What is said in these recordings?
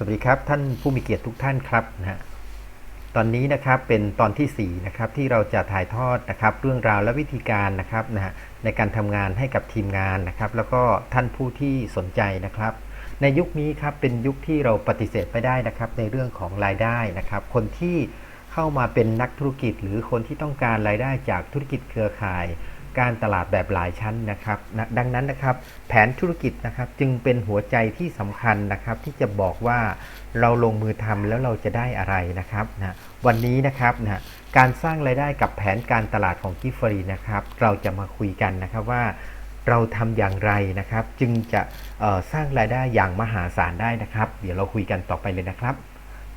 สวัสดีครับท่านผู้มีเกียรติทุกท่านครับนะฮะตอนนี้นะครับเป็นตอนที่4นะครับที่เราจะถ่ายทอดนะครับเรื่องราวและวิธีการนะครับนะฮะในการทำงานให้กับทีมงานนะครับ แล้วก็ท่านผู้ที่สนใจนะครับ ในยุคนี้ครับเป็นยุคที่เราปฏิเสธไม่ได้นะครับ ในเรื่องของรายได้นะครับ คนที่เข้ามาเป็นนักธุรกิจ หรือคนที่ต้องการรายได้จากธุรกิจเครือข่าย การตลาดแบบหลายชั้นนะครับนะดังนั้นนะครับ แผนธุรกิจนะครับจึงเป็นหัวใจที่สำคัญนะครับ ที่จะบอกว่าเราลงมือทำแล้วเราจะได้อะไรนะครับนะวันนี้นะครับนะการสร้างรายได้กับแผนการตลาดของกิฟฟรีนะครับ เราจะมาคุยกันนะครับว่าเราทำอย่างไรนะครับ จึงจะสร้างรายได้อย่างมหาศาลได้นะครับ เดี๋ยวเราคุยกันต่อไปเลยนะครับ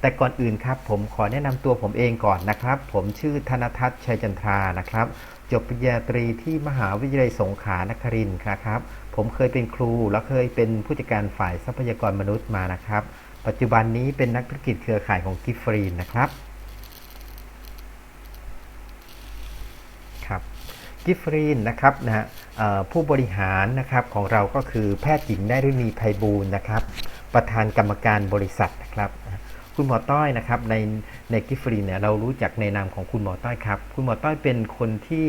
แต่ก่อนอื่นครับผมขอแนะนำตัวผมเองก่อนนะครับ ผมชื่อธนทัศน์ชัยจันทรานะครับ จบปริญญาตรีที่มหาวิทยาลัยสงขลานครินทร์ครับ ผมเคยเป็นครูและเคยเป็นผู้จัดการฝ่ายทรัพยากรมนุษย์มานะครับ ปัจจุบันนี้เป็นนักธุรกิจเครือข่ายของกิฟฟรีนนะครับครับกิฟฟรีนนะครับนะผู้บริหารนะครับของเราก็คือแพทย์หญิงได้ฤนีไพบูลนะครับ ประธานกรรมการบริษัทนะครับ คุณหมอต้อยนะครับในในกิฟฟรีนเนี่ยเรารู้จักในนามของคุณหมอต้อยครับ คุณหมอต้อยเป็นคนที่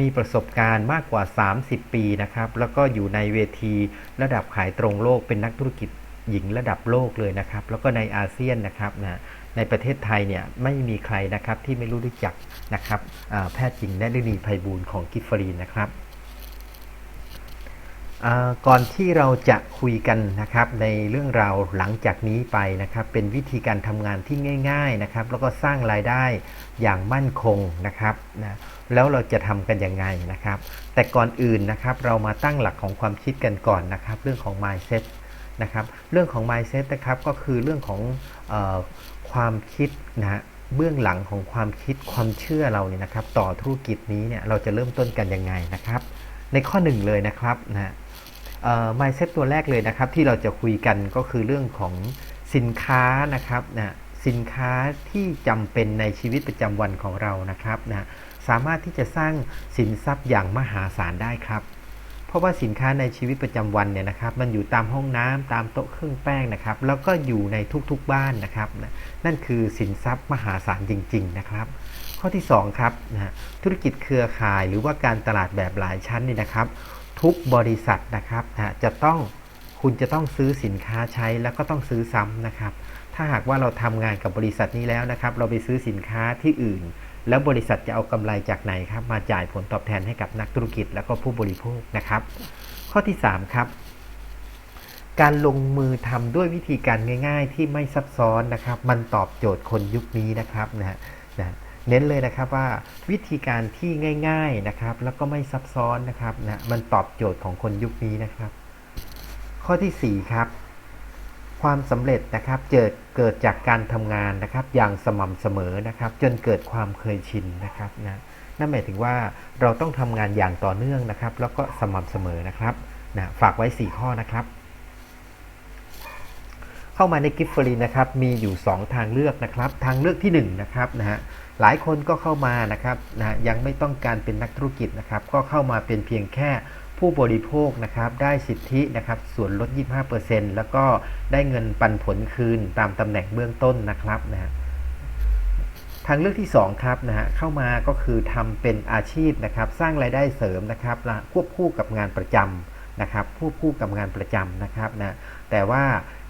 มีประสบการณ์มากกว่า 30 ปีนะครับ แล้วก็อยู่ในเวทีระดับขายตรงโลกเป็นนักธุรกิจหญิงระดับโลกเลยนะครับ แล้วก็ในอาเซียนนะครับนะในประเทศไทยเนี่ยไม่มีใครนะครับที่ไม่รู้จักนะครับแพทย์หญิงได้ฤนีไพบูลของกิฟฟรีนนะครับ ก่อนที่เราจะคุยกันนะครับในเรื่องราวหลังจากนี้ไปนะครับ เป็นวิธีการทำงานที่ง่าย ๆนะครับ แล้วก็สร้างรายได้อย่างมั่นคงนะครับนะแล้วเราจะทำกันยังไงนะครับ แต่ก่อนอื่นนะครับเรามาตั้งหลักของความคิดกันก่อนนะครับ เรื่องของ mindset นะครับ เรื่องของ mindset นะครับก็คือเรื่องของออความคิดนะฮะเบื้องหลังของความคิดความเชื่อเราเนี่ยนะครับ ต่อธุรกิจนี้เนี่ยเราจะเริ่มต้นกันยังไงนะครับ ในข้อหนึ่งเลยนะครับนะ ฮะเอ่อ mindset ตัวแรกเลยนะครับ ที่เราจะคุยกันก็คือเรื่องของสินค้านะครับนะสินค้าที่จำเป็นในชีวิตประจำวันของเรานะครับนะสามารถที่จะสร้างสินทรัพย์อย่างมหาศาลได้ครับ เพราะว่าสินค้าในชีวิตประจำวันเนี่ยนะครับ มันอยู่ตามห้องน้ำตามโต๊ะเครื่องแป้งนะครับ แล้วก็อยู่ในทุกๆบ้านนะครับนะนั่นคือสินทรัพย์มหาศาลจริง ๆ นะครับ ข้อที่สองครับนะฮะธุรกิจเครือข่ายหรือว่าการตลาดแบบหลายชั้นนี่นะครับ ทุกบริษัทนะครับนะจะต้องคุณจะต้องซื้อสินค้าใช้แล้วก็ต้องซื้อซ้ำนะครับ ถ้าหากว่าเราทำงานกับบริษัทนี้แล้วนะครับ เราไปซื้อสินค้าที่อื่น แล้วบริษัทจะเอากำไรจากไหนครับ มาจ่ายผลตอบแทนให้กับนักธุรกิจแล้วก็ผู้บริโภคนะครับ ข้อที่ 3 ครับ การลงมือทำด้วยวิธีการง่าย ๆ ที่ไม่ซับซ้อนนะครับ มันตอบโจทย์คนยุคนี้นะครับนะฮะนะ เน้นเลยนะครับว่าวิธีการที่ง่ายๆนะครับ แล้วก็ไม่ซับซ้อนนะครับนะมันตอบโจทย์ของคนยุคนี้นะครับ ข้อที่ 4 ครับ ความสำเร็จนะครับเกิดเกิดจากการทำงานนะครับ อย่างสม่ำเสมอนะครับ จนเกิดความเคยชินนะครับนะนั่นหมายถึงว่าเราต้องทำงานอย่างต่อเนื่องนะครับ แล้วก็สม่ำเสมอนะครับนะฝากไว้ 4 ข้อนะครับเข้ามาในกิฟฟรีนะครับ มีอยู่ 2 ทางเลือกนะครับ ทางเลือกที่1นะครับนะฮะ หลายคนก็เข้ามานะครับนะยังไม่ต้องการเป็นนักธุรกิจนะครับก็เข้ามาเป็นเพียงแค่ผู้บริโภคนะครับได้สิทธินะครับส่วนลด 25%แล้วก็ได้เงินปันผลคืนตามตำแหน่งเบื้องต้นนะครับนะฮะทางเลือกที่2ครับนะฮะเข้ามาก็คือทำเป็นอาชีพนะครับสร้างรายได้เสริมนะครับควบคู่กับงานประจำนะครับควบคู่กับงานประจำนะครับนะแต่ว่า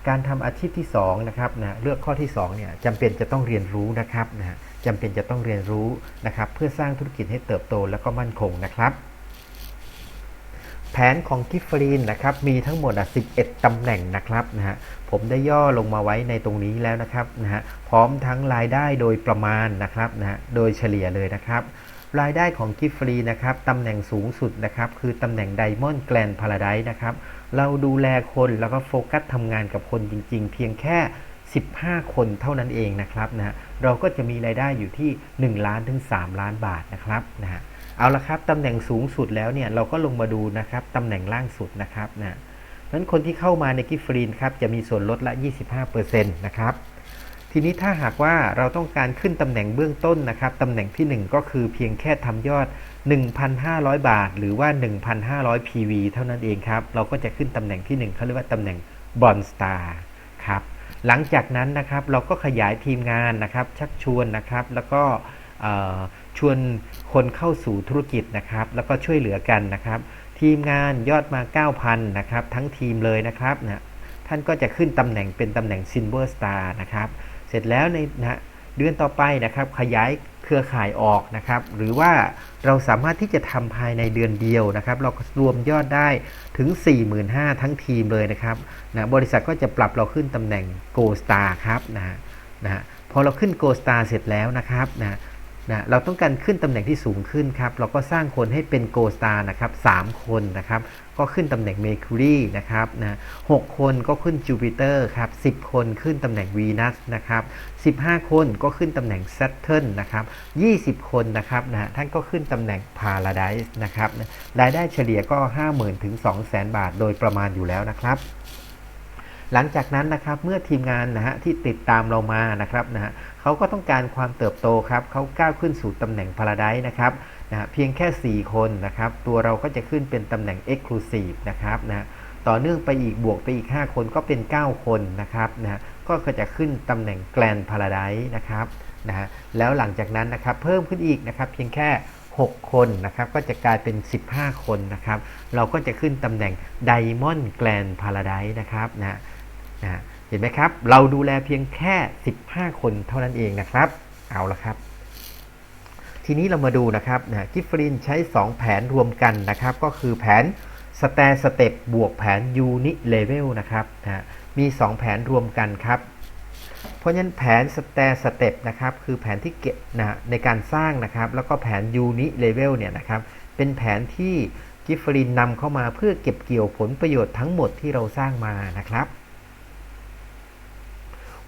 การทำอาชีพที่2นะครับนะเลือกข้อที่2เนี่ยจำเป็นจะต้องเรียนรู้นะครับนะ จำเป็นจะต้องเรียนรู้นะครับ เพื่อสร้างธุรกิจให้เติบโตและก็มั่นคงนะครับแผนของกิฟฟรีนนะครับมีทั้งหมดอะ11 ตำแหน่งนะครับนะฮะผมได้ย่อลงมาไว้ในตรงนี้แล้วนะครับนะฮะพร้อมทั้งรายได้โดยประมาณนะครับนะฮะโดยเฉลี่ยเลยนะครับ รายได้ของกิฟฟรีนะครับตำแหน่งสูงสุดนะครับคือตำแหน่งไดมอนด์แกลนพาราไดนะครับเราดูแลคนแล้วก็โฟกัสทำงานกับคนจริง ๆ เพียงแค่ 15 คนเท่านั้นเองนะครับนะฮะ เราก็จะมีรายได้อยู่ที่ 1 ล้านถึง 3 ล้านบาทนะครับนะฮะเอาละครับตำแหน่งสูงสุดแล้วเนี่ยเราก็ลงมาดูนะครับตำแหน่งล่างสุดนะครับนะนั้นคนที่เข้ามาในกิฟฟรีนครับจะมีส่วนลดละ 25%นะครับทีนี้ถ้าหากว่าเราต้องการขึ้นตำแหน่งเบื้องต้นนะครับตำแหน่งที่ 1 ก็คือเพียงแค่ทำยอด 1,500 บาท หรือว่า 1,500 PV เท่านั้นเองครับ เราก็จะขึ้นตำแหน่งที่ 1เขาเรียกว่าตำแหน่งบอลสตาร์ครับ หลังจากนั้นนะครับเราก็ขยายทีมงานนะครับ ชักชวนนะครับ แล้วก็ชวนคนเข้าสู่ธุรกิจนะครับ แล้วก็ช่วยเหลือกันนะครับ ทีมงานยอดมา 9,000 นะครับ ทั้งทีมเลยนะครับนะท่านก็จะขึ้นตำแหน่งเป็นตำแหน่ง Silver Star นะครับ เสร็จแล้วในนะเดือนต่อไปนะครับ ขยาย เครือข่ายออกนะครับ หรือว่าเราสามารถที่จะทำภายในเดือนเดียวนะครับ เรารวมยอดได้ถึง 45,000 ทั้งทีมเลยนะครับนะบริษัทก็จะปรับเราขึ้นตำแหน่ง Gold Star ครับนะนะฮะพอเราขึ้น Gold Star เสร็จแล้วนะครับนะ นะเราต้องการขึ้นตำแหน่งที่สูงขึ้นครับ เราก็สร้างคนให้เป็น Gold Star นะครับ3คนนะครับ ก็ขึ้นตำแหน่ง Mercury นะครับนะ6คนก็ขึ้น Jupiter ครับ10คนขึ้นตำแหน่ง Venus นะครับ15 คนก็ขึ้นตำแหน่ง Saturn นะครับ 20 คนนะครับนะท่านก็ขึ้นตำแหน่ง Paradise นะครับ รายได้เฉลี่ยก็ 50,000 ถึง 200,000 บาทโดยประมาณอยู่แล้วนะครับ หลังจากนั้นนะครับเมื่อทีมงานนะฮะที่ติดตามเรามานะครับนะฮะเขาก็ต้องการความเติบโตครับเขาก้าวขึ้นสู่ตำแหน่ง Paradise นะครับนะเพียงแค่ 4 คนนะครับตัวเราก็จะขึ้นเป็นตำแหน่ง Exclusive นะครับนะต่อเนื่องไปอีกบวกไปอีก 5 คนก็เป็น 9 คนนะครับนะก็จะขึ้นตำแหน่ง Grand Paradise นะครับนะฮะแล้วหลังจากนั้นนะครับเพิ่มขึ้นอีกนะครับเพียงแค่ 6 คนนะครับก็จะกลายเป็น 15 คนนะครับเราก็จะขึ้นตำแหน่ง Diamond Grand Paradise นะครับนะ นะเห็นไหมครับ เราดูแลเพียงแค่ 15 คนเท่านั้นเองนะครับ เอาละครับ ทีนี้เรามาดูนะครับนะกิฟฟรินใช้ 2 แผนรวมกันนะครับ ก็คือแผนสแตสเต็ปบวกแผนยูนิเลเวลนะครับนะมี 2 แผนรวมกันครับ เพราะฉะนั้นแผนสแตสเต็ปนะครับคือแผนที่เก็บนะในการสร้างนะครับ แล้วก็แผนยูนิเลเวลเนี่ยนะครับ เป็นแผนที่กิฟฟรินนำเข้ามาเพื่อเก็บเกี่ยวผลประโยชน์ทั้งหมดที่เราสร้างมานะครับ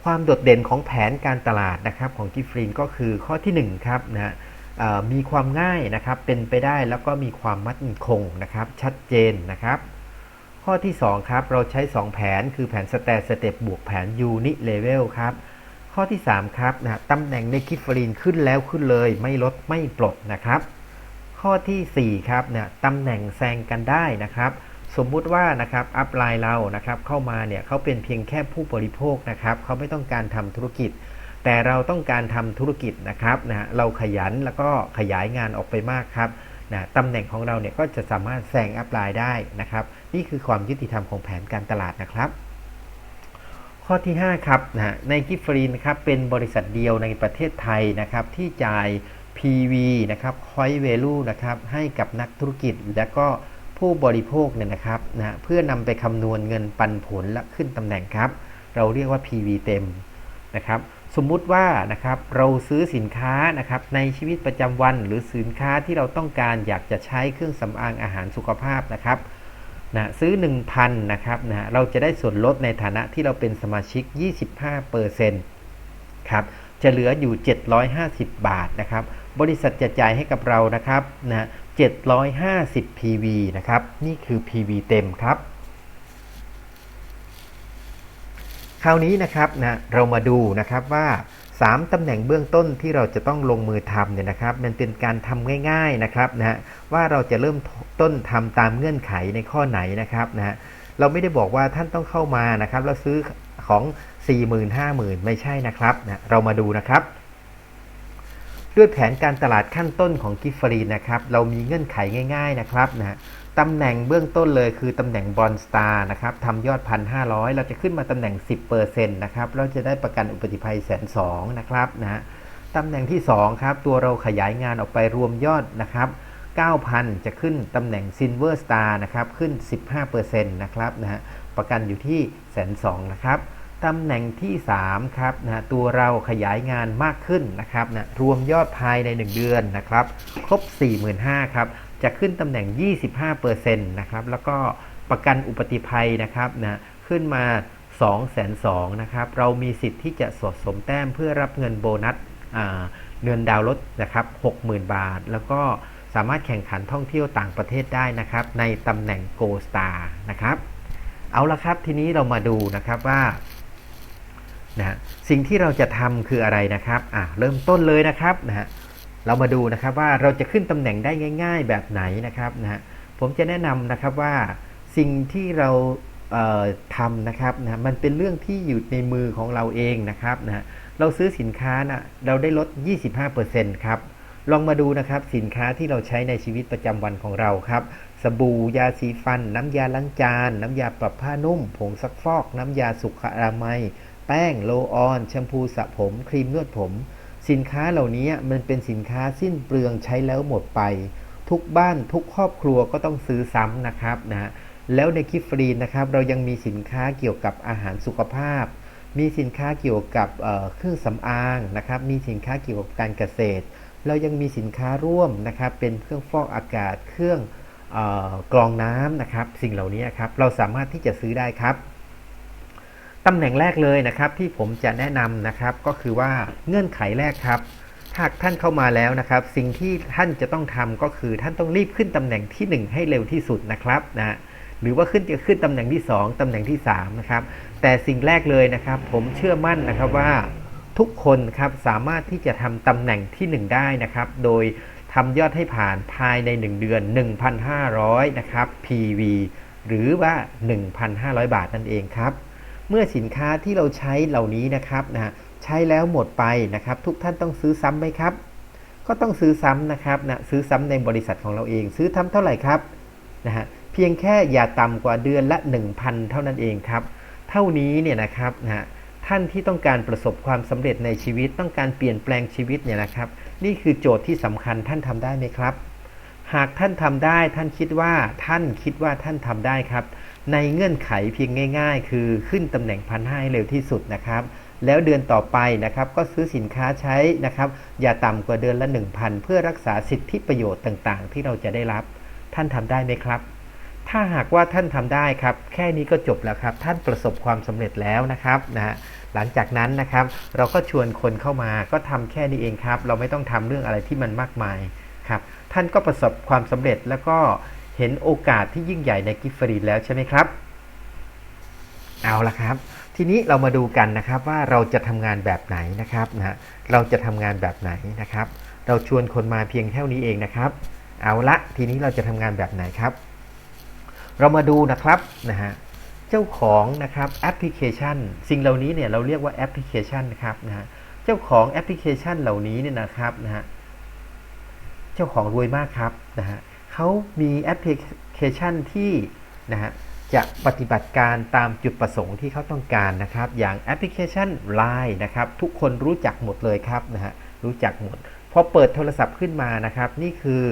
ความโดดเด่นของแผนการตลาดนะครับของกิฟฟรินก็คือข้อที่1ครับนะมีความง่ายนะครับเป็นไปได้แล้วก็มีความมั่นคงนะครับชัดเจนนะครับ ข้อที่2ครับเราใช้ 2 แผนคือแผนสแตทสเต็ปบวกแผนยูนิเลเวลครับข้อที่ 3 ครับนะตำแหน่งในกิฟฟรินขึ้นแล้วขึ้นเลย ไม่ลดไม่ปลดนะครับ ข้อที่ 4 ครับเนี่ยตำแหน่งแซงกันได้นะครับ สมมุติว่านะครับอัพไลน์เรานะครับเข้ามาเนี่ยเขาเป็นเพียงแค่ผู้บริโภคนะครับเขาไม่ต้องการทำธุรกิจ แต่เราต้องการทำธุรกิจนะครับนะเราขยันแล้วก็ขยายงานออกไปมากครับนะตำแหน่งของเราเนี่ยก็จะสามารถแซงอัพไลน์ได้นะครับ นี่คือความยุติธรรมของแผนการตลาดนะครับ ข้อที่ 5 ครับนะในกิฟฟรีนะครับเป็นบริษัทเดียวในประเทศไทยนะครับที่จ่าย PV นะครับ Coin Value นะครับให้กับนักธุรกิจและก็ ผู้บริโภคเนี่ยนะครับนะเพื่อนำไปคำนวณเงินปันผลและขึ้นตำแหน่งครับ เราเรียกว่า PV เต็มนะครับสมมุติว่านะครับเราซื้อสินค้านะครับในชีวิตประจำวันหรือสินค้าที่เราต้องการอยากจะใช้เครื่องสำอางอาหารสุขภาพนะครับนะซื้อ 1,000นะครับนะเราจะได้ส่วนลดในฐานะที่เราเป็นสมาชิก 25%ครับจะเหลืออยู่ 750 บาทนะครับบริษัทจะจ่ายให้กับเรานะครับนะ 750 PV นะครับ นี่คือ PV เต็มครับ คราวนี้นะครับนะเรามาดูนะครับว่า 3ตำแหน่งเบื้องต้นที่เราจะต้องลงมือทำเนี่ยนะครับ มันเป็นการทำง่าย ๆนะครับนะว่าเราจะเริ่มต้นทำตามเงื่อนไขในข้อไหนนะครับนะเราไม่ได้บอกว่าท่านต้องเข้ามานะครับแล้วซื้อของ 40,000 50,000 ไม่ใช่นะครับนะเรามาดูนะครับ ด้วยแผนการตลาดขั้นต้นของกิฟฟรีนะครับ เรามีเงื่อนไขง่าย ๆนะครับนะตำแหน่งเบื้องต้นเลยคือตำแหน่งบอลสตาร์นะครับทำยอด 1,500 เราจะขึ้นมาตำแหน่ง 10%นะครับ เราจะได้ประกันอุบัติภัยแสนสองนะครับนะฮะตำแหน่งที่ 2 ครับ ตัวเราขยายงานออกไปรวมยอดนะครับ 9,000 จะขึ้นตำแหน่งซินเวอร์สตาร์นะครับ ขึ้น 15%นะครับนะฮะประกันอยู่ที่แสนสองนะครับ ตำแหน่งที่ 3 ครับนะตัวเราขยายงานมากขึ้นนะครับนะรวมยอดภายใน 1 เดือนนะครับครบ 45,000ครับจะขึ้นตำแหน่ง 25%นะครับแล้วก็ประกันอุบัติภัยนะครับนะขึ้นมา2 2 0 0 0นะครับเรามีสิทธิ์ที่จะสะสมแต้มเพื่อรับเงินโบนัสเงินดาวน์รถนะครับ60,000 บาท แล้วก็สามารถแข่งขันท่องเที่ยวต่างประเทศได้นะครับในตำแหน่ง Go Star นะครับเอาละครับทีนี้เรามาดูนะครับว่า นะสิ่งที่เราจะทำคืออะไรนะครับอะเริ่มต้นเลยนะครับนะฮะเรามาดูนะครับว่าเราจะขึ้นตำแหน่งได้ง่าย ๆ แบบไหนนะครับนะฮะผมจะแนะนำนะครับว่าสิ่งที่เราเทำนะครับนะมันเป็นเรื่องที่อยู่ในมือของเราเองนะครับนะเราซื้อสินค้านะเราได้ลด 25%ครับลองมาดูนะครับสินค้าที่เราใช้ในชีวิตประจำวันของเราครับสบู่ยาสีฟัน น้ำยาล้างจาน น้ำยาปรับผ้านุ่ม ผงซักฟอก น้ำยาสุขอนามัย แป้งโลออนแชมพูสระผม ครีมนวดผม สินค้าเหล่านี้มันเป็นสินค้าสิ้นเปลืองใช้แล้วหมดไป ทุกบ้านทุกครอบครัวก็ต้องซื้อซ้ำนะครับนะฮะแล้วในกิฟฟรีนะครับเรายังมีสินค้าเกี่ยวกับอาหารสุขภาพ มีสินค้าเกี่ยวกับเเครื่องสำอางนะครับ มีสินค้าเกี่ยวกับการเกษตร เรายังมีสินค้าร่วมนะครับ เป็นเครื่องฟอกอากาศเครื่องออกรองน้ำนะครับ สิ่งเหล่านี้ครับเราสามารถที่จะซื้อได้ครับ ตำแหน่งแรกเลยนะครับที่ผมจะแนะนำนะครับก็คือว่าเงื่อนไขแรกครับหากท่านเข้ามาแล้วนะครับ สิ่งที่ท่านจะต้องทำก็คือท่านต้องรีบขึ้นตำแหน่งที่ 1 ให้เร็วที่สุดนะครับนะหรือว่าขึ้นจะขึ้นตำแหน่งที่ 2ตำแหน่งที่3นะครับแต่สิ่งแรกเลยนะครับ ผมเชื่อมั่นนะครับว่าทุกคนครับสามารถที่จะทำตำแหน่งที่ 1 ได้นะครับ โดยทำยอดให้ผ่านภายใน 1 เดือน 1,500 นะครับ PV หรือว่า 1,500 บาทนั่นเองครับ เมื่อสินค้าที่เราใช้เหล่านี้นะครับนะฮะใช้แล้วหมดไปนะครับ ทุกท่านต้องซื้อซ้ำไหมครับ ก็ต้องซื้อซ้ำนะครับนะซื้อซ้ำในบริษัทของเราเอง ซื้อทำเท่าไหร่ครับนะฮะเพียงแค่อย่าต่ำกว่าเดือนละ 1,000 เท่านั้นเองครับ เท่านี้เนี่ยนะครับนะฮะท่านที่ต้องการประสบความสำเร็จในชีวิตต้องการเปลี่ยนแปลงชีวิตเนี่ยนะครับ นี่คือโจทย์ที่สำคัญท่านทำได้ไหมครับ หากท่านทำได้ท่านคิดว่าท่านคิดว่าท่านทำได้ครับ ในเงื่อนไขเพียงง่าย ๆ คือขึ้นตำแหน่งพันห้าให้เร็วที่สุดนะครับ แล้วเดือนต่อไปนะครับก็ซื้อสินค้าใช้นะครับ อย่าต่ำกว่าเดือนละ 1,000 เพื่อรักษาสิทธิประโยชน์ต่างๆ ที่เราจะได้รับ ท่านทำได้ไหมครับถ้าหากว่าท่านทำได้ครับ แค่นี้ก็จบแล้วครับ ท่านประสบความสำเร็จแล้วนะครับนะฮะหลังจากนั้นนะครับ เราก็ชวนคนเข้ามาก็ทำแค่นี้เองครับ เราไม่ต้องทำเรื่องอะไรที่มันมากมาย ครับ ท่านก็ประสบความสำเร็จแล้วก็เห็นโอกาสที่ยิ่งใหญ่ในกิฟฟรีนแล้วใช่ไหมครับ เอาละครับ ทีนี้เรามาดูกันนะครับว่าเราจะทำงานแบบไหนนะครับนะฮะเราจะทำงานแบบไหนนะครับ เราชวนคนมาเพียงเท่านี้เองนะครับ เอาละทีนี้เราจะทำงานแบบไหนครับ เรามาดูนะครับนะฮะเจ้าของนะครับแอปพลิเคชัน สิ่งเหล่านี้เนี่ยเราเรียกว่าแอปพลิเคชันนะครับนะฮะเจ้าของแอปพลิเคชันเหล่านี้เนี่ยนะครับนะฮะ เจ้าของรวยมากครับนะฮะเขามีแอปพลิเคชันที่นะฮะจะปฏิบัติการตามจุดประสงค์ที่เขาต้องการนะครับ อย่างแอปพลิเคชัน Line นะครับ ทุกคนรู้จักหมดเลยครับนะฮะรู้จักหมดพอเปิดโทรศัพท์ขึ้นมานะครับ นี่คือ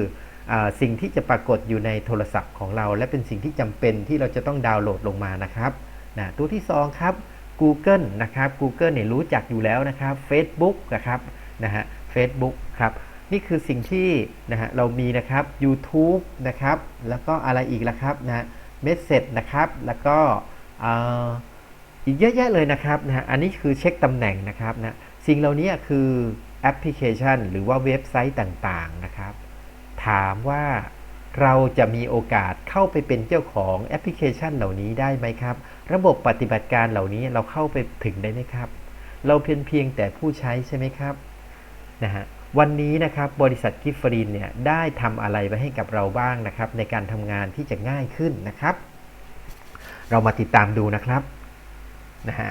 อสิ่งที่จะปรากฏอยู่ในโทรศัพท์ของเรา และเป็นสิ่งที่จำเป็นที่เราจะต้องดาวน์โหลดลงมานะครับนะตัวที่ 2 ครับ Google นะครับ Google เนี่ยรู้จักอยู่แล้วนะครับ Facebook นะครับนะฮะ Facebook ครับ นี่คือสิ่งที่นะฮะเรามีนะครับ YouTube นะครับ แล้วก็อะไรอีกล่ะครับนะเมสเซจนะครับ แล้วก็อ,อีกเยอะแยะเลยนะครับนะฮะอันนี้คือเช็คตำแหน่งนะครับนะสิ่งเหล่านี้คือแอปพลิเคชัน หรือว่าเว็บไซต์ต่างๆนะครับ ถามว่าเราจะมีโอกาสเข้าไปเป็นเจ้าของแอปพลิเคชันเหล่านี้ได้ไหมครับ ระบบปฏิบัติการเหล่านี้เราเข้าไปถึงได้ไหมครับ เราเพียงเพียงแต่ผู้ใช้ใช่ไหมครับนะฮะ วันนี้นะครับบริษัทกิฟฟรีนเนี่ยได้ทำอะไรไว้ให้กับเราบ้างนะครับ ในการทำงานที่จะง่ายขึ้นนะครับ เรามาติดตามดูนะครับนะฮะ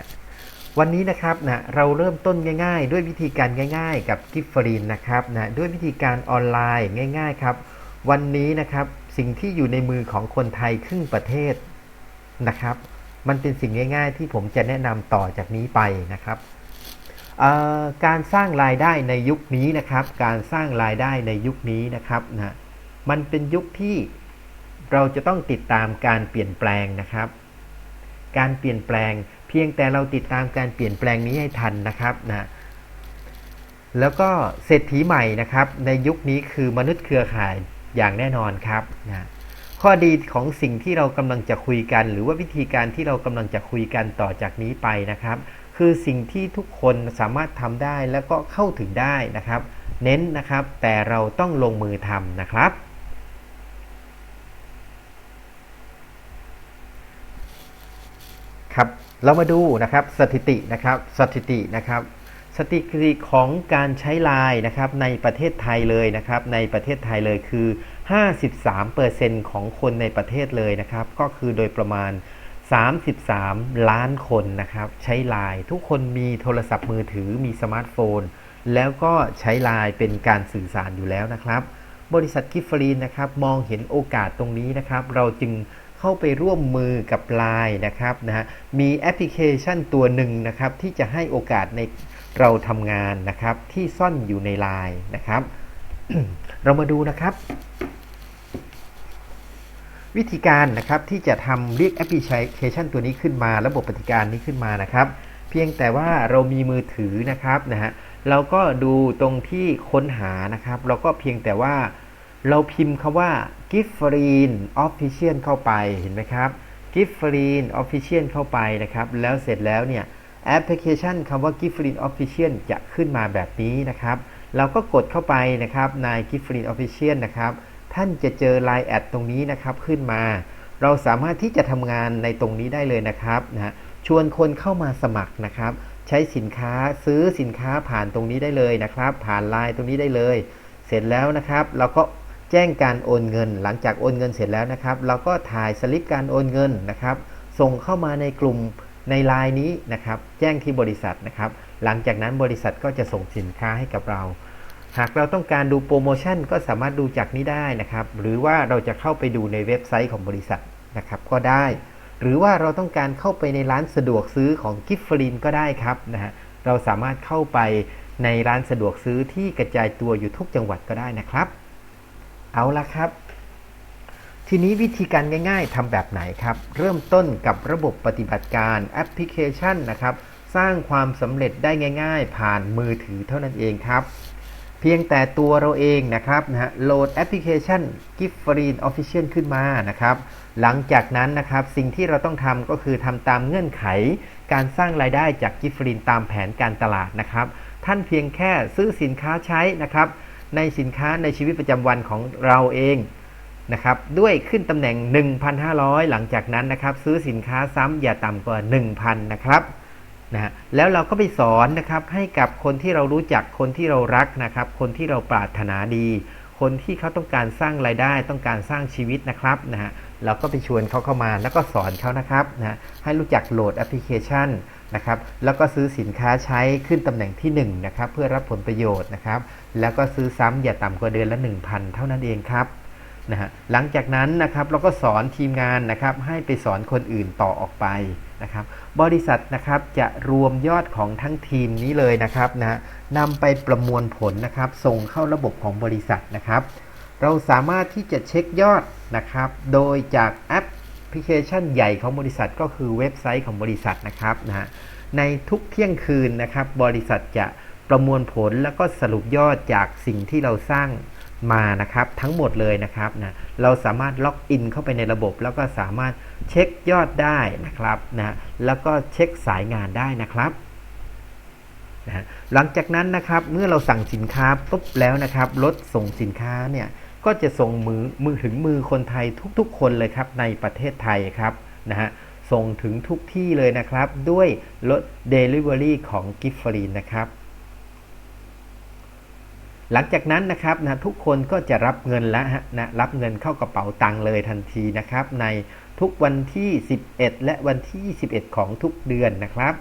วันนี้นะครับนะเราเริ่มต้นง่ายๆ ด้วยวิธีการง่าย ๆ กับกิฟฟรีนนะครับนะด้วยวิธีการออนไลน์ง่าย ๆ ครับ วันนี้นะครับสิ่งที่อยู่ในมือของคนไทยครึ่งประเทศนะครับ มันเป็นสิ่งง่าย ๆ ที่ผมจะแนะนำต่อจากนี้ไปนะครับ การสร้างรายได้ในยุคนี้นะครับ การสร้างรายได้ในยุคนี้นะครับนะมันเป็นยุคที่เราจะต้องติดตามการเปลี่ยนแปลงนะครับ การเปลี่ยนแปลงเพียงแต่เราติดตามการเปลี่ยนแปลงนี้ให้ทันนะครับนะแล้วก็เศรษฐีใหม่นะครับ ในยุคนี้คือมนุษย์เครือข่ายอย่างแน่นอนครับนะข้อดีของสิ่งที่เรากำลังจะคุยกัน หรือว่าวิธีการที่เรากำลังจะคุยกันต่อจากนี้ไปนะครับ คือสิ่งที่ทุกคนสามารถทำได้แล้วก็เข้าถึงได้นะครับ เน้นนะครับ แต่เราต้องลงมือทำนะครับ ครับ เรามาดูนะครับสถิตินะครับสถิตินะครับสถิติของการใช้ไลน์นะครับในประเทศไทยเลยนะครับในประเทศไทยเลยคือ 53%ของคนในประเทศเลยนะครับ ก็คือโดยประมาณ 33 ล้านคนนะครับ ใช้ไลน์ทุกคนมีโทรศัพท์มือถือมีสมาร์ทโฟน แล้วก็ใช้ไลน์เป็นการสื่อสารอยู่แล้วนะครับ บริษัทกิฟฟรีนนะครับมองเห็นโอกาสตรงนี้นะครับ เราจึงเข้าไปร่วมมือกับ Line นะครับนะฮะมีแอปพลิเคชันตัวหนึ่งนะครับที่จะให้โอกาสในเราทำงานนะครับที่ซ่อนอยู่ใน Line นะครับ เรามาดูนะครับ วิธีการนะครับที่จะทำเรียกแอปพลิเคชันตัวนี้ขึ้นมา ระบบปฏิการนี้ขึ้นมานะครับ เพียงแต่ว่าเรามีมือถือนะครับนะฮะเราก็ดูตรงที่ค้นหานะครับ เราก็เพียงแต่ว่าเราพิมพ์คำว่า g i f f r e e n Official เข้าไปเห็นไหมครับ g i f f r e e n Official เข้าไปนะครับ แล้วเสร็จแล้วเนี่ยแอปพลิเคชันคำว่า g i f f r e e n Official จะขึ้นมาแบบนี้นะครับ เราก็กดเข้าไปนะครับใน g i f f r e e n Official นะครับ ท่านจะเจอ Line แอดตรงนี้นะครับขึ้นมา เราสามารถที่จะทำงานในตรงนี้ได้เลยนะครับนะฮะชวนคนเข้ามาสมัครนะครับ ใช้สินค้าซื้อสินค้าผ่านตรงนี้ได้เลยนะครับ ผ่านไลน์ตรงนี้ได้เลย เสร็จแล้วนะครับ เราก็แจ้งการโอนเงิน หลังจากโอนเงินเสร็จแล้วนะครับ เราก็ถ่ายสลิปการโอนเงินนะครับ ส่งเข้ามาในกลุ่มในไลน์นี้นะครับ แจ้งที่บริษัทนะครับ หลังจากนั้นบริษัทก็จะส่งสินค้าให้กับเรา หากเราต้องการดูโปรโมชั่นก็สามารถดูจากนี้ได้นะครับ หรือว่าเราจะเข้าไปดูในเว็บไซต์ของบริษัทนะครับก็ได้ หรือว่าเราต้องการเข้าไปในร้านสะดวกซื้อของกิฟฟลินก็ได้ครับนะฮะเราสามารถเข้าไปในร้านสะดวกซื้อที่กระจายตัวอยู่ทุกจังหวัดก็ได้นะครับ เอาละครับ ทีนี้วิธีการง่าย ๆทำแบบไหนครับ เริ่มต้นกับระบบปฏิบัติการแอปพลิเคชันนะครับ สร้างความสำเร็จได้ง่าย ๆ ผ่านมือถือเท่านั้นเองครับ เพียงแต่ตัวเราเองนะครับนะฮะโหลดแอปพลิเคชัน g i f f r e e Official ขึ้นมานะครับ หลังจากนั้นนะครับสิ่งที่เราต้องทำก็คือทำตามเงื่อนไข การสร้างรายได้จาก g i f f r e e ตามแผนการตลาดนะครับ ท่านเพียงแค่ซื้อสินค้าใช้นะครับ ในสินค้าในชีวิตประจำวันของเราเองนะครับด้วยขึ้นตำแหน่ง 1,500 หลังจากนั้นนะครับ ซื้อสินค้าซ้ำอย่าต่ำกว่า 1,000 นะครับ นะฮะแล้วเราก็ไปสอนนะครับให้กับคนที่เรารู้จักคนที่เรารักนะครับ คนที่เราปรารถนาดี คนที่เขาต้องการสร้างรายได้ต้องการสร้างชีวิตนะครับนะฮะเราก็ไปชวนเขาเข้ามาแล้วก็สอนเขานะครับนะให้รู้จักโหลดแอปพลิเคชันนะครับแล้วก็ซื้อสินค้าใช้ขึ้นตำแหน่งที่1นะครับเพื่อรับผลประโยชน์นะครับแล้วก็ซื้อซ้ำอย่าต่ำกว่าเดือนละ 1,000 เท่านั้นเองครับนะฮะหลังจากนั้นนะครับเราก็สอนทีมงานนะครับให้ไปสอนคนอื่นต่อออกไป นะครับบริษัทนะครับจะรวมยอดของทั้งทีมนี้เลยนะครับนะนำไปประมวลผลนะครับส่งเข้าระบบของบริษัทนะครับ เราสามารถที่จะเช็คยอดนะครับโดยจากแอปพลิเคชันใหญ่ของบริษัทก็คือเว็บไซต์ของบริษัทนะครับนะฮะในทุกเที่ยงคืนนะครับบริษัทจะประมวลผลแล้วก็สรุปยอดจากสิ่งที่เราสร้าง มานะครับทั้งหมดเลยนะครับนะเราสามารถล็อกอินเข้าไปในระบบ แล้วก็สามารถเช็คยอดได้นะครับนะแล้วก็เช็คสายงานได้นะครับนะหลังจากนั้นนะครับเมื่อเราสั่งสินค้าปุ๊บแล้วนะครับรถส่งสินค้าเนี่ยก็จะส่งมือมือถึงมือคนไทยทุกๆ คนเลยครับในประเทศไทยครับนะฮะส่งถึงทุกที่เลยนะครับ ด้วยรถ Delivery ของ g i f f r e e นะครับ หลังจากนั้นนะครับนะทุกคนก็จะรับเงินแล้วนะรับเงินเข้ากระเป๋าตังค์เลยทันทีนะครับ ในทุกวันที่ 11 และวันที่ 21 ของทุกเดือนนะครับ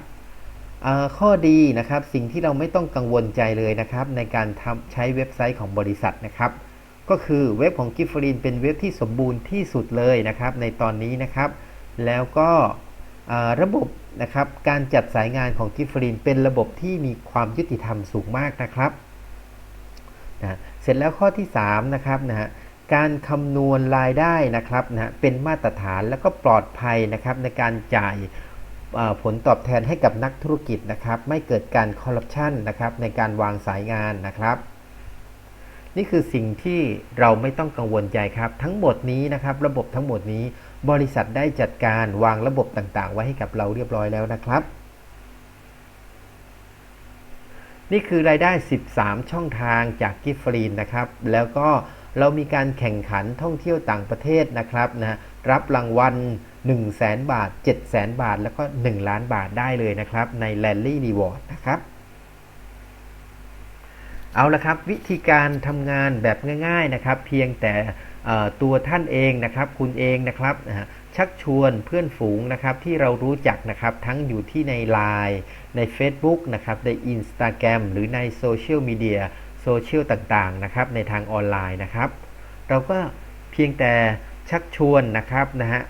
ข้อดีนะครับสิ่งที่เราไม่ต้องกังวลใจเลยนะครับ ในการทำใช้เว็บไซต์ของบริษัทนะครับ ก็คือเว็บของกิฟฟรีนเป็นเว็บที่สมบูรณ์ที่สุดเลยนะครับ ในตอนนี้นะครับ แล้วก็ระบบนะครับการจัดสายงานของกิฟฟรีนเป็นระบบที่มีความยุติธรรมสูงมากนะครับ นะเสร็จแล้วข้อที่3นะครับนะฮะการคำนวณรายได้นะครับนะเป็นมาตรฐานแล้วก็ปลอดภัยนะครับในการจ่ายผลตอบแทนให้กับนักธุรกิจนะครับ ไม่เกิดการคอร์รัปชันนะครับในการวางสายงานนะครับ นี่คือสิ่งที่เราไม่ต้องกังวลใจครับ ทั้งหมดนี้นะครับ ระบบทั้งหมดนี้บริษัทได้จัดการวางระบบต่างๆ ไว้ให้กับเราเรียบร้อยแล้วนะครับ นี่คือรายได้ 13 ช่องทางจากกิฟฟรีนนะครับ แล้วก็เรามีการแข่งขันท่องเที่ยวต่างประเทศนะครับนะรับรางวัล 1 0 0 0 0แบาท 7 0 0 0 0 บาท แล้วก็ 1 ล้านบาทได้เลยนะครับ ใน Rally Reward นะครับ เอาละครับ วิธีการทำงานแบบง่าย ๆนะครับ เพียงแต่ตัวท่านเองนะครับ คุณเองนะครับชักชวนเพื่อนฝูงนะครับที่เรารู้จักนะครับทั้งอยู่ที่ใน Line ใน Facebook นะครับใน Instagram หรือในโซเชียลมีเดียโซเชียลต่างๆนะครับในทางออนไลน์นะครับ เราก็เพียงแต่ชักชวนนะครับนะฮะ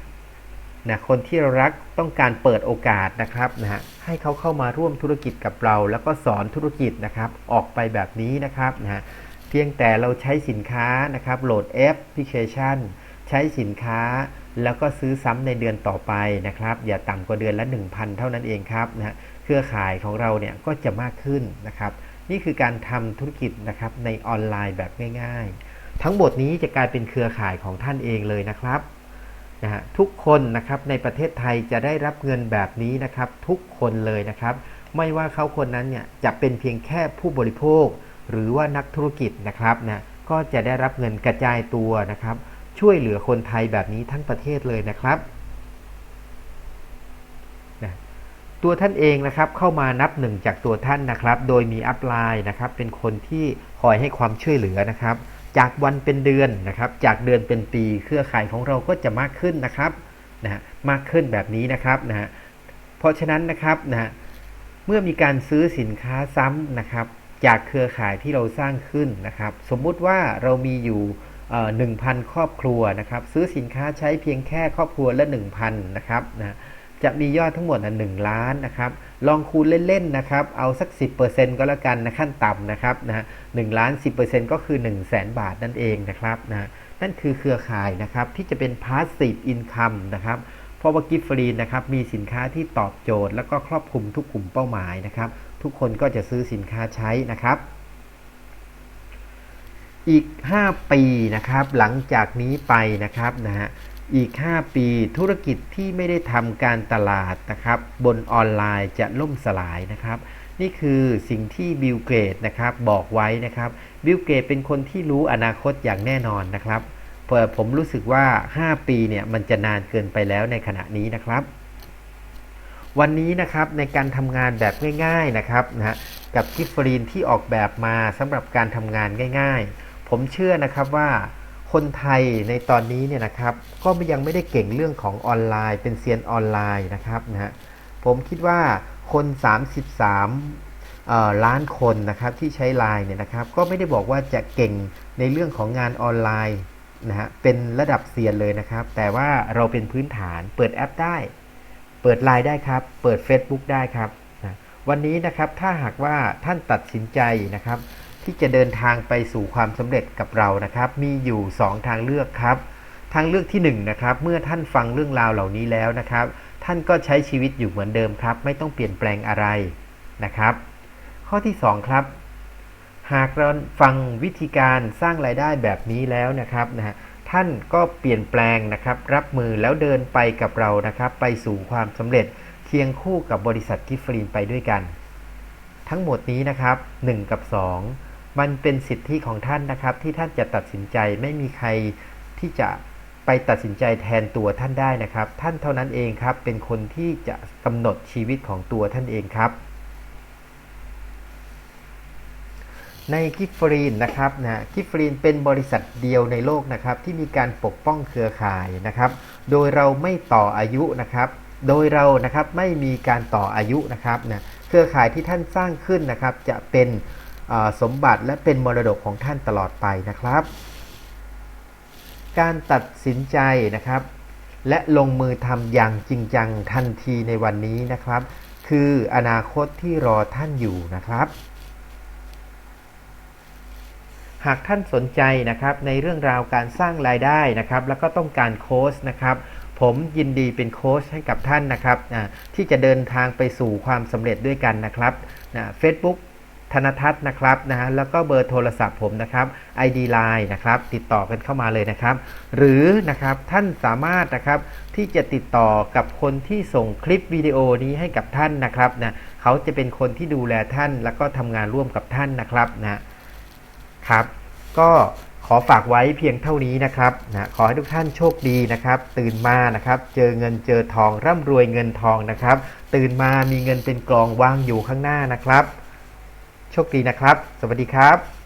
นะคนที่เรารักต้องการเปิดโอกาสนะครับนะฮะให้เขาเข้ามาร่วมธุรกิจกับเรา แล้วก็สอนธุรกิจนะครับออกไปแบบนี้นะครับนะฮะเพียงแต่เราใช้สินค้านะครับโหลดแอปพลิเคชัน ใช้สินค้าแล้วก็ซื้อซ้ำในเดือนต่อไปนะครับ อย่าต่ำกว่าเดือนละ 1,000 เท่านั้นเองครับนะฮะ เครือข่ายของเราเนี่ยก็จะมากขึ้นนะครับ นี่คือการทำธุรกิจนะครับในออนไลน์แบบง่าย ๆ ทั้งหมดนี้จะกลายเป็นเครือข่ายของท่านเองเลยนะครับนะฮะทุกคนนะครับในประเทศไทยจะได้รับเงินแบบนี้นะครับ ทุกคนเลยนะครับ ไม่ว่าเขาคนนั้นเนี่ยจะเป็นเพียงแค่ผู้บริโภค หรือว่านักธุรกิจนะครับนะก็จะได้รับเงินกระจายตัวนะครับ ช่วยเหลือคนไทยแบบนี้ทั้งประเทศเลยนะครับนะ ตัวท่านเองนะครับเข้ามานับหนึ่งจากตัวท่านนะครับ โดยมีอัพไลน์นะครับเป็นคนที่คอยให้ความช่วยเหลือนะครับ จากวันเป็นเดือนนะครับ จากเดือนเป็นปี เครือข่ายของเราก็จะมากขึ้นนะครับนะฮะมากขึ้นแบบนี้นะครับนะฮะเพราะฉะนั้นนะครับนะฮะเมื่อมีการซื้อสินค้าซ้ำนะครับ จากเครือข่ายที่เราสร้างขึ้นนะครับ สมมุติว่าเรามีอยู่หนึ่งพันครอบครัวนะครับ ซื้อสินค้าใช้เพียงแค่ครอบครัวละ 1,000 นะครับนะ จะมียอดทั้งหมดหนึ่งล้านนะครับลองคูณเล่นๆนะครับเอาสัก 10%ก็แล้วกันนะขั้นต่ำนะครับนะหนึ่งล้าน10%ก็คือ 1 0 0 0 0แสนบาทนั่นเองนะครับนะนั่นคือเครือข่ายนะครับที่จะเป็น passive income นะครับเพราะว่ากิฟฟรีนะครับมีสินค้าที่ตอบโจทย์ แล้วก็ครอบคลุมทุกกลุ่มเป้าหมายนะครับ ทุกคนก็จะซื้อสินค้าใช้นะครับ อีก 5 ปีนะครับหลังจากนี้ไปนะครับนะฮะ อีก 5 ปีธุรกิจที่ไม่ได้ทำการตลาดนะครับ บนออนไลน์จะล่มสลายนะครับ นี่คือสิ่งที่บิลเกตนะครับบอกไว้นะครับบิลเกตเป็นคนที่รู้อนาคตอย่างแน่นอนนะครับผมรู้สึกว่า 5 ปีเนี่ยมันจะนานเกินไปแล้วในขณะนี้นะครับ วันนี้นะครับในการทำงานแบบง่าย ๆนะครับนะฮะกับกิฟฟรีนที่ออกแบบมาสำหรับการทำงานง่าย ๆ ผมเชื่อนะครับว่า คนไทยในตอนนี้เนี่ยนะครับ ก็ยังไม่ได้เก่งเรื่องของออนไลน์ เป็นเซียนออนไลน์นะครับนะฮะผมคิดว่าคน 33ล้านคนนะครับที่ใช้ไลน์เนี่ยนะครับ ก็ไม่ได้บอกว่าจะเก่งในเรื่องของงานออนไลน์นะฮะเป็นระดับเซียนเลยนะครับ แต่ว่าเราเป็นพื้นฐานเปิดแอปได้ เปิดไลน์ได้ครับ เปิด Facebook ได้ครับนะวันนี้นะครับถ้าหากว่าท่านตัดสินใจนะครับ ที่จะเดินทางไปสู่ความสำเร็จกับเรานะครับ มีอยู่ 2 ทางเลือกครับ ทางเลือกที่1นนะครับ เมื่อท่านฟังเรื่องราวเหล่านี้แล้วนะครับ ท่านก็ใช้ชีวิตอยู่เหมือนเดิมครับ ไม่ต้องเปลี่ยนแปลงอะไรนะครับ ข้อที่ 2 ครับ หากเราฟังวิธีการสร้างรายได้แบบนี้แล้วนะครับนะฮะท่านก็เปลี่ยนแปลงนะครับ รับมือแล้วเดินไปกับเรานะครับ ไปสู่ความสำเร็จเคียงคู่กับบริษัทกิฟฟรีนไปด้วยกัน ทั้งหมดนี้นะครับ 1 กับ 2 มันเป็นสิทธิของท่านนะครับ ที่ท่านจะตัดสินใจไม่มีใครที่จะไปตัดสินใจแทนตัวท่านได้นะครับ ท่านเท่านั้นเองครับ เป็นคนที่จะกำหนดชีวิตของตัวท่านเองครับ ในกิฟฟรีนนะครับนะกิฟฟรีนเป็นบริษัทเดียวในโลกนะครับ ที่มีการปกป้องเครือข่ายนะครับ โดยเราไม่ต่ออายุนะครับ โดยเรานะครับไม่มีการต่ออายุนะครับนะเครือข่ายที่ท่านสร้างขึ้นนะครับ จะเป็น สมบัติและเป็นมรดกของท่านตลอดไปนะครับ การตัดสินใจนะครับ และลงมือทำอย่างจริงจังทันทีในวันนี้นะครับ คืออนาคตที่รอท่านอยู่นะครับหากท่านสนใจนะครับในเรื่องราวการสร้างรายได้นะครับ แล้วก็ต้องการโค้ชนะครับ ผมยินดีเป็นโค้ชให้กับท่านนะครับที่จะเดินทางไปสู่ความสำเร็จด้วยกันนะครับเฟซบุ๊ก ธนทัศน์นะครับนะฮะแล้วก็เบอร์โทรศัพท์ผมนะครับ ID Line นะครับติดต่อกันเข้ามาเลยนะครับ หรือนะครับท่านสามารถนะครับที่จะติดต่อกับคนที่ส่งคลิปวิดีโอนี้ให้กับท่านนะครับนะเขาจะเป็นคนที่ดูแลท่าน แล้วก็ทำงานร่วมกับท่านนะครับนะครับ ก็ขอฝากไว้เพียงเท่านี้นะครับนะขอให้ทุกท่านโชคดีนะครับ ตื่นมานะครับ เจอเงินเจอทองร่ำรวยเงินทองนะครับ ตื่นมามีเงินเป็นกองวางอยู่ข้างหน้านะครับ โชคดีนะครับ สวัสดีครับ